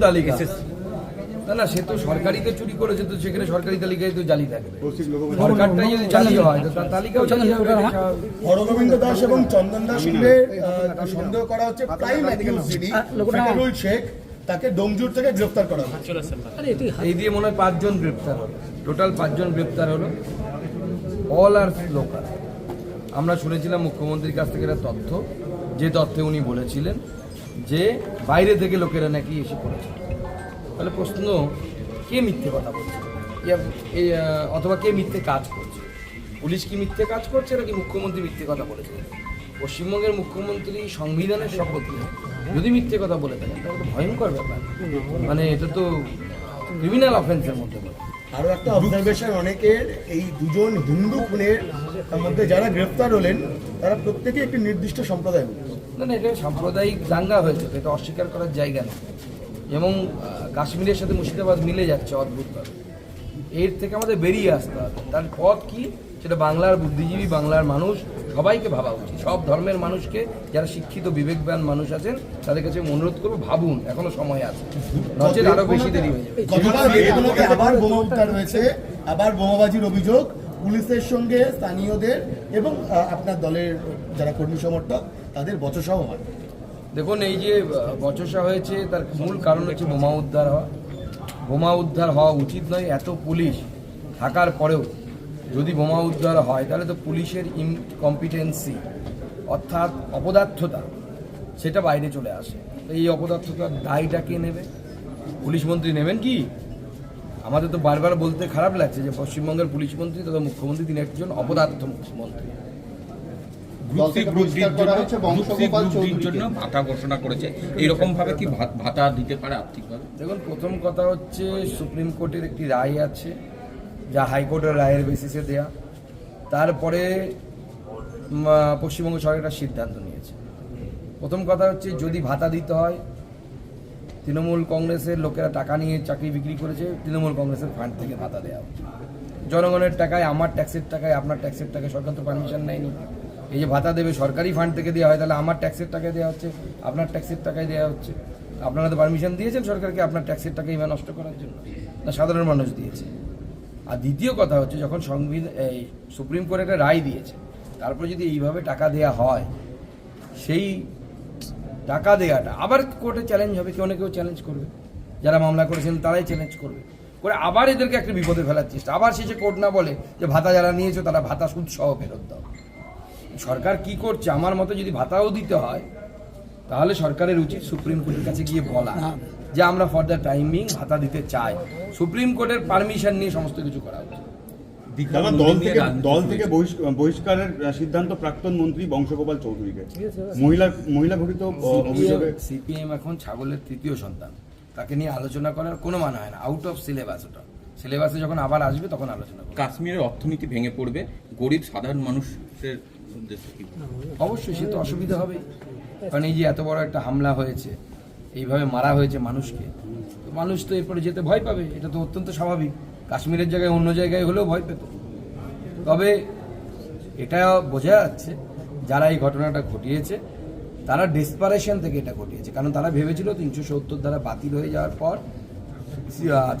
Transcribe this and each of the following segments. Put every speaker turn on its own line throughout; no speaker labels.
তালিকা না না সে তো সরকারিতে চুরি করেছে তো সেখানে সরকারি তালিকায় তো জালি থাকবে সরকারটাই যদি জালি হয় তো তার তালিকাও জালি হবে
হরগোবিন্দ দাস এবং চন্দন দাস মিলে সন্দেহ করা হচ্ছে প্রাইম শেখ তাকে ডোমজুর থেকে গ্রেফতার করা হয়েছে
এই দিয়ে মনে হয় পাঁচজন গ্রেপ্তার হলো টোটাল পাঁচজন গ্রেপ্তার হলো অল আর লোকাল আমরা শুনেছিলাম মুখ্যমন্ত্রীর কাছ থেকে একটা তথ্য যে তথ্যে উনি বলেছিলেন যে বাইরে থেকে লোকেরা নাকি এসে পড়েছে। তাহলে প্রশ্ন, কে মিথ্যে কথা বলছে? অথবা কে মিথ্যে কাজ করছে? পুলিশ কি মিথ্যে কাজ করছে নাকি মুখ্যমন্ত্রী মিথ্যে কথা বলেছে? পশ্চিমবঙ্গের মুখ্যমন্ত্রী সংবিধানের শপথ নিয়ে যদি মিথ্যে কথা বলে থাকেন, তাহলে ভয়ঙ্কর ব্যাপার। মানে এটা তো ক্রিমিনাল অফেন্সের মধ্যে পড়ে।
আরও একটা অবজারভেশন অনেকের এই দুজন হিন্দু খুনের মধ্যে যারা গ্রেফতার হলেন, তারা প্রত্যেকে একটি নির্দিষ্ট সম্প্রদায়
না না, এটা সাম্প্রদায়িক দাঙ্গা হয়েছে এটা অস্বীকার করার জায়গা নেই। এবং কাশ্মীরের সাথে মুর্শিদাবাদ মিলে যাচ্ছে অদ্ভুতভাবে। এর থেকে আমাদের বেরিয়ে আসতে হবে। তার পথ কি? সেটা বাংলার বুদ্ধিজীবী, বাংলার মানুষ সবাইকে ভাবা উচিত। সব ধর্মের মানুষকে যারা শিক্ষিত, বিবেকবান মানুষ আছেন, তাদের কাছে অনুরোধ করব, ভাবুন, এখনও সময় আছে। নচেত আরও বেশি দেরি হয়ে যাবে।
আবার বোমা উদ্ধার আবার বোমাবাজির অভিযোগ, পুলিশের সঙ্গে স্থানীয়দের এবং আপনার দলের যারা কর্মী সমর্থক তাদের বচসাও হয়।
দেখুন, এই যে বচসা হয়েছে, তার মূল কারণ হচ্ছে বোমা উদ্ধার হওয়া। বোমা উদ্ধার হওয়া উচিত নয়, এত পুলিশ থাকার পরেও যদি বোমা উদ্ধার হয়, তাহলে তো পুলিশের ইনকম্পিটেন্সি অর্থাৎ অপদার্থতা, সেটা বাইরে চলে আসে। এই অপদার্থতার দায়টা কে নেবে? পুলিশ মন্ত্রী নেবেন কি? আমাদের তো বারবার বলতে খারাপ লাগছে যে, পশ্চিমবঙ্গের পুলিশ মন্ত্রী তথা মুখ্যমন্ত্রী তিনি একজন অপদার্থ মুখ্যমন্ত্রী
দল থেকে বহিষ্কার করা হয়েছে বংশগোপাল
গ্রুপ ডির
চৌধুরীকে।
জন্য ভাতা ঘোষণা করেছে। এইরকমভাবে কি ভাতা দিতে পারে আর্থিকভাবে?
দেখুন প্রথম কথা হচ্ছে সুপ্রিম কোর্টের একটি রায় আছে যা হাইকোর্টের রায়ের বেসিসে দেয়া। তারপরে পশ্চিমবঙ্গ সরকার একটা সিদ্ধান্ত নিয়েছে। প্রথম কথা হচ্ছে যদি ভাতা দিতে হয় তৃণমূল কংগ্রেসের লোকেরা টাকা নিয়ে চাকরি বিক্রি করেছে তৃণমূল কংগ্রেসের ফান্ড থেকে ভাতা দেওয়া জনগণের টাকায় আমার ট্যাক্সের টাকায় আপনার ট্যাক্সের টাকায় সরকার তো পারমিশন নেয়নি। এই যে ভাতা দেবে সরকারি ফান্ড থেকে দেওয়া হয়, তাহলে আমার ট্যাক্সের টাকায় দেওয়া হচ্ছে, আপনার ট্যাক্সের টাকায় দেওয়া হচ্ছে। আপনারা তো পারমিশন দিয়েছেন সরকারকে আপনার ট্যাক্সের টাকা ইমা নষ্ট করার জন্য। না, সাধারণ মানুষ দিয়েছে। আর দ্বিতীয় কথা হচ্ছে, যখন সংবিধান এই সুপ্রিম কোর্ট রায় দিয়েছে, তারপরে যদি এইভাবে টাকা দেয়া হয়, সেই টাকা দেওয়াটা আবার কোর্টে চ্যালেঞ্জ হবে, কেউ না কেউ চ্যালেঞ্জ করবে। যারা মামলা করেছেন, তারাই চ্যালেঞ্জ করবে। করে আবার এদেরকে একটা বিপদে ফেলার চেষ্টা। আবার শেষে কোর্ট না বলে যে ভাতা যারা নিয়েছো, তারা ভাতা সুদ সহ ফেরত দাও। সরকার কি করছে? আমার মতে যদি ভাতাও দিতে হয় তাহলে সরকারের উচিত সুপ্রিম কোর্টের কাছে গিয়ে বলা যে আমরা ফর দ্য টাইমিং ভাতা দিতে চাই। সুপ্রিম কোর্টের পারমিশন নিয়ে সমস্ত কিছু করা উচিত।
দল থেকে দল থেকে বহিষ্কারের সিদ্ধান্ত প্রাক্তন মন্ত্রী বংশগোপাল চৌধুরীকে। মহিলা মহিলা ঘটিত অভিযোগে
সিপিএম এখন ছাগলের তৃতীয় সন্তান। তাকে নিয়ে আলোচনা করার কোনো মানে হয় না। আউট অফ সিলেবাস ওটা। সিলেবাসে যখন আবার আসবে তখন আলোচনা
কাশ্মীরের অর্থনীতি ভেঙে পড়বে। গরিব সাধারণ মানুষের?
অবশ্যই সে তো অসুবিধা হবে কারণ এই যে এত বড় একটা হামলা হয়েছে, এইভাবে মারা হয়েছে মানুষকে, তো মানুষ তো এরপরে যেতে ভয় পাবে, এটা তো অত্যন্ত স্বাভাবিক। কাশ্মীরের জায়গায় অন্য জায়গায় হলেও ভয় পেত। তবে এটা বোঝা যাচ্ছে, যারা এই ঘটনাটা ঘটিয়েছে, তারা ডেসপারেশন থেকে এটা ঘটিয়েছে। কারণ তারা ভেবেছিল তিনশো সত্তর দ্বারা বাতিল হয়ে যাওয়ার পর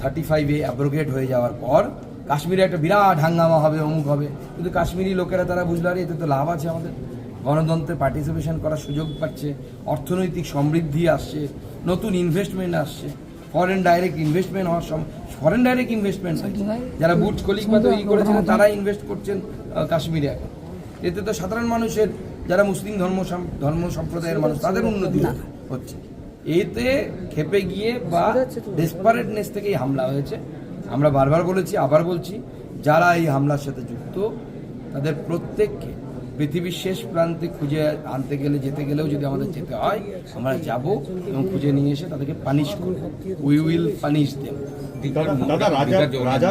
থার্টি ফাইভে অ্যাব্রোগেট হয়ে যাওয়ার পর কাশ্মীরে একটা বিরাট হাঙ্গামা হবে অমুক হবে। কিন্তু কাশ্মীরি লোকেরা তারা বুঝলো আরে এতে তো লাভ আছে আমাদের। গণতন্ত্রে পার্টিসিপেশন করার সুযোগ পাচ্ছে অর্থনৈতিক সমৃদ্ধি আসছে নতুন ইনভেস্টমেন্ট আসছে ফরেন ডাইরেক্ট ইনভেস্টমেন্ট হওয়ার সম ফরেন ডাইরেক্ট ইনভেস্টমেন্ট যারা বুট কলিকবা তৈরি করেছিলেন তারা ইনভেস্ট করছেন কাশ্মীরে এখন। এতে তো সাধারণ মানুষের যারা মুসলিম ধর্ম ধর্ম সম্প্রদায়ের মানুষ তাদের উন্নতি হচ্ছে। এতে খেপে গিয়ে বা ডেসপারেটনেস থেকেই হামলা হয়েছে। আমরা বারবার বলেছি, আবার বলছি, যারা এই হামলার সাথে যুক্ত, তাদের প্রত্যেককে পৃথিবীর শেষ প্রান্তে খুঁজে আনতে গেলে, যেতে গেলেও যদি আমাদের যেতে হয়, আমরা যাব এবং খুঁজে নিয়ে এসে তাদেরকে পানিশ করব। উই উইল পানিশ দেব
দাদা রাজা